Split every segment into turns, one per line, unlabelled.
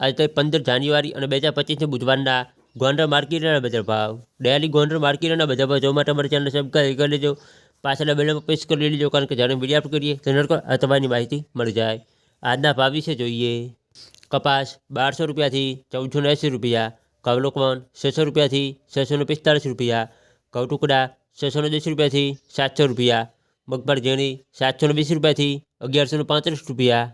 આજે પંદર જાન્યુઆરી અને બે હજાર પચીસને બુધવારના. ગોંડલ માર્કેટના બજાર ભાવ. ડેલી ગોંડલ માર્કેટના બજાર ભાવ. જોવા માટે અમારી ચેનલ સબસ્ક્રાઈબ કરી લેજો. પાછળના બેલમાં પ્રેસ કરી લેજો, કારણ કે જ્યારે વીડિયો કરીએ, તેના આ તમારી માહિતી મળી જાય. આજના ભાવ વિશે જોઈએ. કપાસ બારસો રૂપિયાથી ચૌદસો એંસી રૂપિયા. કવલોકવન છસો રૂપિયાથી છસો પિસ્તાળીસ રૂપિયા. ઘઉં ટુકડા છસો દસ રૂપિયાથી સાતસો રૂપિયા. મગફળ ઝીણી સાતસો વીસ રૂપિયાથી અગિયારસો પાંત્રીસ રૂપિયા.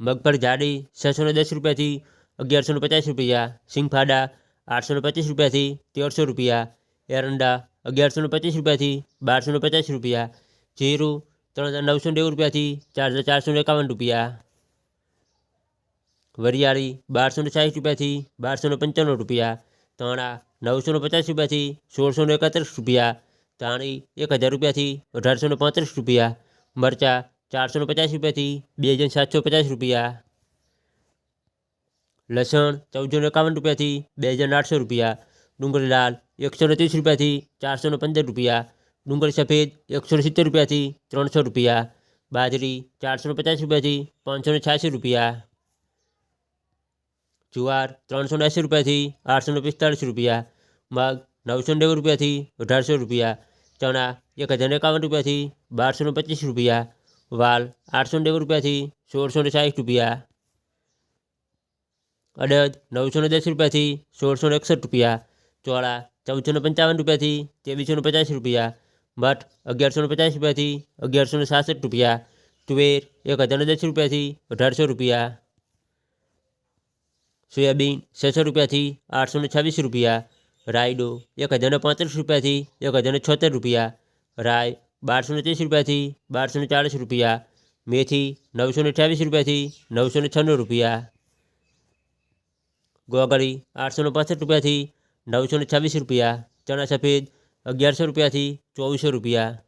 મગફળી જાડી છસો ને દસ રૂપિયાથી અગિયારસો પચાસ રૂપિયા, સિંગફાડા આઠસો ને પચીસ રૂપિયાથી તેરસો રૂપિયા, એરંડા અગિયારસો પચીસ રૂપિયાથી બારસો પચાસ રૂપિયા, જીરું ત્રણ હજાર નવસો નેવું રૂપિયાથી ચાર હજાર ચારસો એકાવન રૂપિયા, વરિયાળી બારસો ને સાઠ રૂપિયાથી બારસો પંચાણું રૂપિયા તણા નવસો પચાસ રૂપિયાથી સોળસો એકત્રીસ રૂપિયા તાણી એક હજાર રૂપિયાથી અઢારસો પાંત્રીસ રૂપિયા, મરચાં ચારસો ને પચાસ રૂપિયાથી બે હજાર સાતસો પચાસ રૂપિયા લસણ ચૌદસો ને એકાવન રૂપિયાથી બે હજાર આઠસો રૂપિયા ડુંગળી લાલ એકસો ને ત્રીસ રૂપિયાથી ચારસો ને પંદર રૂપિયા ડુંગળી સફેદ એકસો ને સિત્તેર રૂપિયાથી ત્રણસો રૂપિયા બાજરી ચારસો ને પચાસ રૂપિયાથી પાંચસો ને છ્યાસી રૂપિયા જુવાર ત્રણસો ને એંસી રૂપિયાથી આઠસો ને પિસ્તાળીસ રૂપિયા મગ નવસો નેવું રૂપિયાથી અઢારસો રૂપિયા ચણા એક હજાર એકાવન રૂપિયાથી બારસો ને પચીસ રૂપિયા વાલ આઠસો નેવું રૂપિયાથી સોળસો ને સાઠ રૂપિયા અડદ નવસો ને દસ રૂપિયાથી સોળસો ને એકસઠ રૂપિયા ચોળા ચૌદસો ને પંચાવન રૂપિયાથી ત્રેવીસો ને પચાસ રૂપિયા મઠ અગિયારસો ને પચાસ રૂપિયાથી અગિયારસો ને સાસઠ રૂપિયા તુવેર એક હજાર ને દસ રૂપિયાથી અઢારસો રૂપિયા સોયાબીન છસો રૂપિયાથી આઠસો ને છવ્વીસ રૂપિયા રાયડો એક હજાર ને પાંત્રીસ રૂપિયાથી એક હજાર ને છોતેર રૂપિયા રાય બારસો ને ત્રીસ રૂપિયાથી બારસો ને ચાળીસ રૂપિયા. મેથી નવસો ને અઠ્યાવીસ રૂપિયાથી નવસો ને છન્નું રૂપિયા. ગોગળી આઠસો ને પાસઠ રૂપિયાથી નવસો ને છવ્વીસ રૂપિયા. ચણા સફેદ અગિયારસો રૂપિયાથી ચોવીસો રૂપિયા.